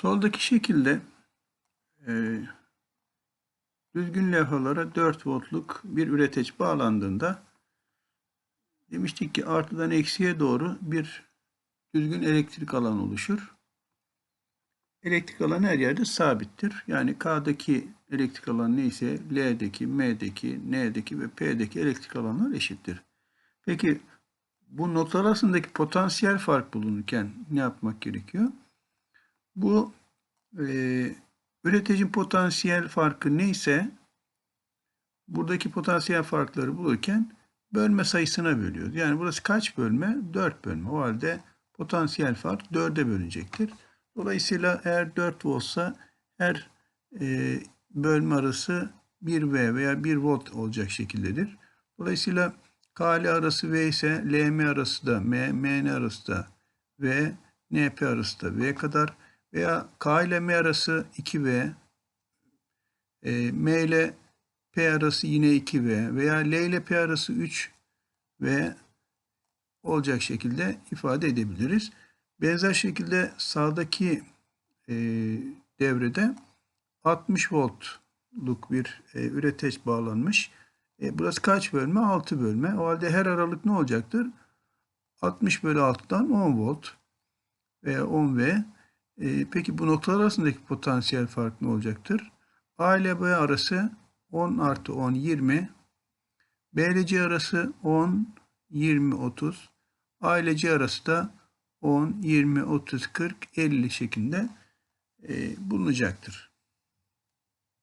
Soldaki şekilde e, düzgün levhalara 4 voltluk bir üreteç bağlandığında demiştik ki artıdan eksiye doğru bir düzgün elektrik alanı oluşur. Elektrik alanı her yerde sabittir. Yani K'daki elektrik alanı neyse L'deki, M'deki, N'deki ve P'deki elektrik alanlar eşittir. Peki bu noktalar arasındaki potansiyel fark bulunurken ne yapmak gerekiyor? Bu e, üreticinin potansiyel farkı neyse buradaki potansiyel farkları bulurken bölme sayısına bölüyoruz. Yani burası kaç bölme? 4 bölme. O halde potansiyel fark 4'e bölünecektir. Dolayısıyla eğer 4 voltsa her e, bölme arası 1V veya 1 volt olacak şekildedir. Dolayısıyla KL arası V ise LM arası da M, MN arası da V, NP arası da V kadar veya K ile M arası 2V, e, M ile P arası yine 2V veya L ile P arası 3V olacak şekilde ifade edebiliriz. Benzer şekilde sağdaki e, devrede 60 voltluk bir e, üreteç bağlanmış. E, burası kaç bölme? 6 bölme. O halde her aralık ne olacaktır? 60 bölü 6'dan 10 volt veya 10 V. E, peki bu noktalar arasındaki potansiyel fark ne olacaktır? A ile B arası 10 artı 10 20. B ile C arası 10 20 30. A ile C arası da 10 20 30 40 50 şeklinde e, bulunacaktır.